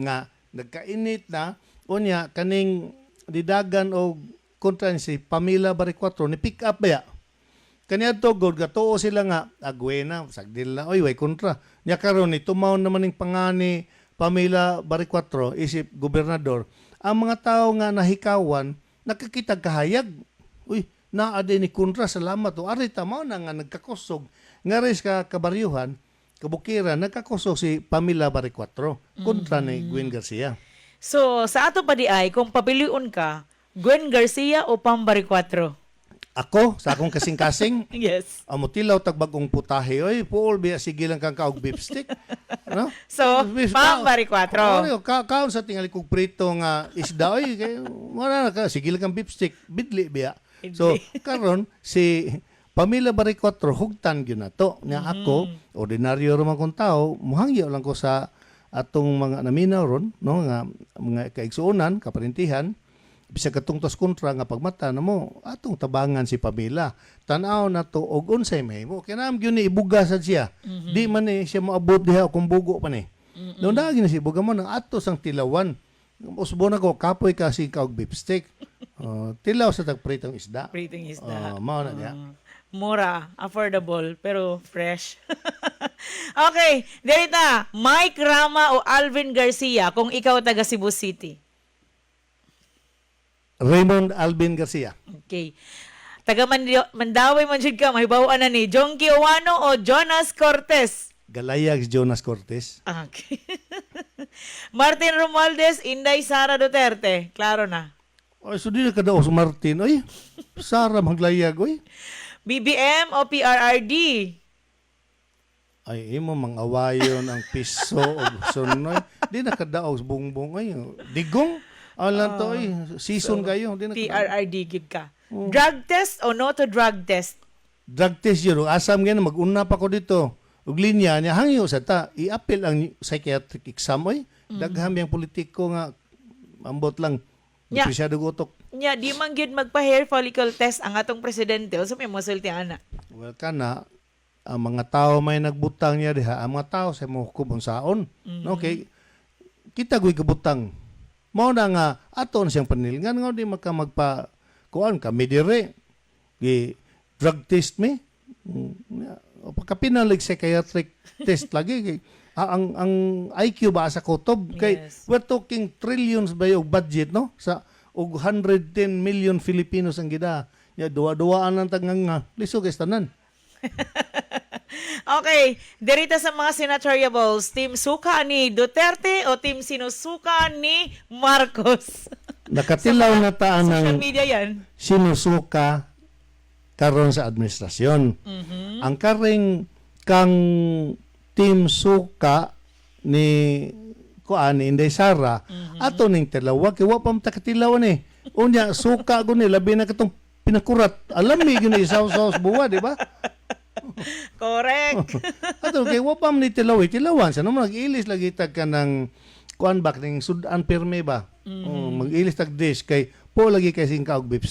nga nagkainit na unya kaning didagan o kontra ni si Pamela Baricuatro ni pick up ba ya? Kaniadto god gatuo sila nga agwena sagdil na oy way kontra. Nya karon ni tumaw naman ning pangani Pamela Baricuatro isip gobernador. Ang mga tao nga nahikawan nakakita kahayag. Uy, naa ni kontra salamat o ari tamaw na nga nagkakusog nga res ka kabaryuhan kabukiran nagkakusog si Pamela Baricuatro kontra ni Gwen Garcia. So, sa ato pa di ay, kung papiliun ka, Gwen Garcia o Pambari 4? Ako sa akong kasing-kasing Yes. amo tilaw tagbagong putahe oy puol biya sige lang kang kaog beef stick. no? So, Beef- Pambari Oo, 4. ka kaon sa tingali kog prito nga isda oy kay wala na ka sige lang kang beef stick bidli biya. So karon si Pamela Baricotro hugtan gyud nato nga ako ordinaryo ra man kong tao muhangyo lang ko sa atong mga naminaw ron no nga mga kaigsuonan kaparintihan. Bisag katungtos kontra nga pagmata na mo atong tabangan si Pamela tan-aw na to og unsay mahimo kinahanglan gyud ni ibuga sad siya. Di man ni siya moabot diha kung bugo pa ni. Doon na na si buga mo nang ato sang tilawan. Usbo na ko kapoy kasi kaog beef stick Oh, tilaw sa tagpritong isda. Pretty isda. Oh, mao na diha. Mm. Mura, affordable, pero fresh. okay, Derita, Mike Rama o Alvin Garcia kung ikaw taga Cebu City. Raymond Alvin Garcia Okay. Taga Mandi- Mandawi man jud ka, mahibawaan na ni Jonky Owano o Jonas Cortez. Galayag Jonas Cortez Okay. Martin Romualdez, Inday Sara Duterte. Klaro na. Ay, so di na kadaos Martin. Ay, Sara maglayag, oy. BBM o PRRD? Ay, imo mang awayon ang piso o sunoy. Di na kadaos bungbong. Ay, digong. Alam to, ay, season kayo. Di. PRRD gid ka. Drug test o no to drug test? Drug test yun. Asam nga mag-una pa ko dito. Ug linya niya, hangyo sa ta. I-appeal ang psychiatric exam, oy. Dagham yung politiko nga, ambot lang. Nya. Masyado gutok. Nya, di man gyud magpa-hair follicle test ang atong presidente o sa may masulti ana. Well, kana, ang mga tao may nagbutang niya diha, ang mga tao sa mo kubon saon. Okay, kita go'y kabutang. Mao na nga, aton siyang panilngan, nga di maka magpa, kuan kami dire, gi drug test me, o pagkapinalig psychiatric test lagi, kay, a- ang ang IQ ba sa kutob kay Yes. we're talking trillions ba yung budget no sa og 110 million Filipinos ang gida ya duwa-duwaan lang tagang lisog is tanan Okay, derita sa mga senatoriables, team suka ni Duterte o team sinusuka ni Marcos? nakatilaw na taan ng media yan. sinusuka karon sa administrasyon ang karing kang team suka ni kuan ni Inday Sara. Ato ning tilawa kay wa pa makatilaw ni. Unya suka ko ni labi na katong pinakurat. Alam mi gyud ni isaw sa buwa di ba? Correct. Ato kay wa pa ni tilaw tilawan sa naman nag-ilis lagi tag ka ng kuan back ning sudan pirme ba? Oh, mag-ilis tag dish kay po lagi kay sing kaog beef